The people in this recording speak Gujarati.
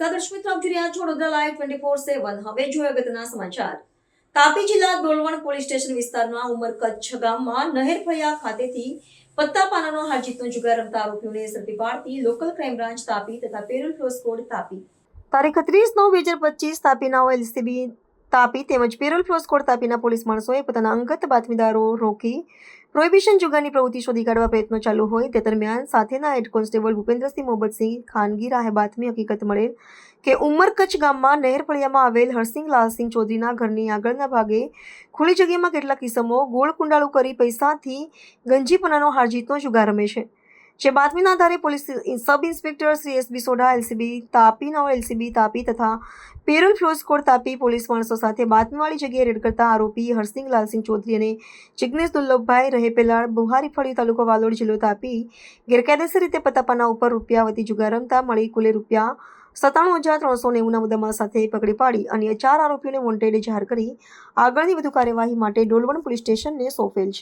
નમસ્કાર દર્શક મિત્રો આપ જોઈ લાઈવ ટ્વેન્ટી ફોર સેવન હવે જોઈએ અગત્યના સમાચાર. તાપી જિલ્લા ડોલવણ પોલીસ સ્ટેશન વિસ્તારના ઉમર કચ્છ ગામમાં નહેર ફળિયા ખાતેથી પત્તા પાનાનો હારજીતનો જુગાર રમતા આરોપીઓને ઝડપી પાડતી લોકલ ક્રાઇમ બ્રાન્ચ તાપી તથા પેરોલ ફ્લો કોડ તાપી. તારીખ ત્રીસ નવ બે હજાર પચીસ તાપીના એલસીબી તાપી તેમજ પેરલ ફ્લો તાપીના પોલીસ માણસોએ પોતાના અંગત બાતમીદારો રોકી પ્રોહિબિશન જુગારની પ્રવૃત્તિ શોધી કાઢવા પ્રયત્નો ચાલુ હોય તે દરમિયાન સાથેના હેડ કોન્સ્ટેબલ ભૂપેન્દ્રસિંહ મોહમ્મદસિંહ ખાનગી રાહે બાતમી હકીકત મળેલ કે ઉમર કચ્છ ગામમાં નહેર ફળિયામાં આવેલ હરસિંહ લાલસિંહ ચૌધરીના ઘરની આગળના ભાગે ખુલ્લી જગ્યામાં કેટલાક કિસમો ગોળ કુંડાળું કરી પૈસાથી ગંજીપનાનો હારજીતનો જુગાર રમે છે. જે બાતમીના આધારે police sub inspector Shri SB Sodha, LCB Tapi નવ, એલસીબી તાપી તથા પેરોલ ફ્લોઝ કોડ તાપી પોલીસ માણસો સાથે બાતમીવાળી જગ્યાએ રેડ કરતા આરોપી હરસિંહ લાલસિંહ ચૌધરી અને જિગ્નેશ દુર્લભભાઈ રહે પેલા બુહારી ફળી તાલુકો વાલોડ જિલ્લો તાપી. ગેરકાયદેસર રીતે પતાપાના ઉપર રૂપિયા વતી જુગાર રમતા મળી કુલે રૂપિયા સત્તાણું હજાર ત્રણસો નેવુંના મુદ્દામાં સાથે પકડી પાડી. અન્ય ચાર આરોપીઓને વોન્ટેડ જાહેર કરી આગળની વધુ કાર્યવાહી માટે ડોલવણ પોલીસ સ્ટેશનને સોંપેલ છે.